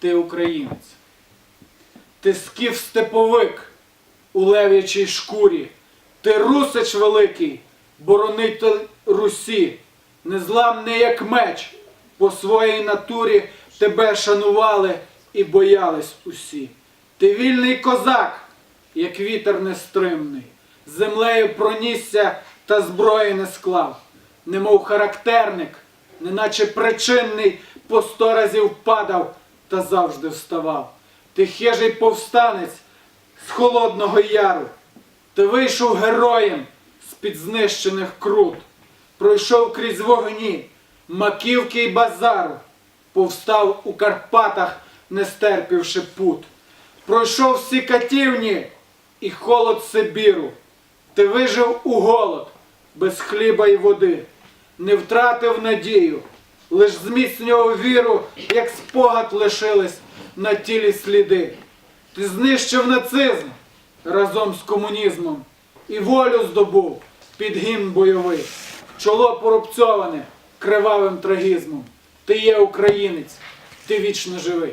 ти українець. Ти скіф степовик у лев'ячій шкурі, ти русич великий, боронитель Русі, незламний як меч, по своїй натурі тебе шанували і боялись усі. Ти вільний козак, як вітер нестримний, землею пронісся та зброї не склав, немов характерник, неначе причинний, по сто разів падав та завжди вставав. Ти хижий повстанець з холодного яру, ти вийшов героєм з-під знищених крут, пройшов крізь вогні, маківки й базару, повстав у Карпатах, не стерпівши пут. Пройшов всі катівні і холод Сибіру. Ти вижив у голод, без хліба й води, не втратив надію, лиш зміцнював віру, як спогад лишились на тілі сліди. Ти знищив нацизм разом з комунізмом і волю здобув під гімн бойовий, чоло порубцьоване кривавим трагізмом. Ти є українець, ти вічно живий.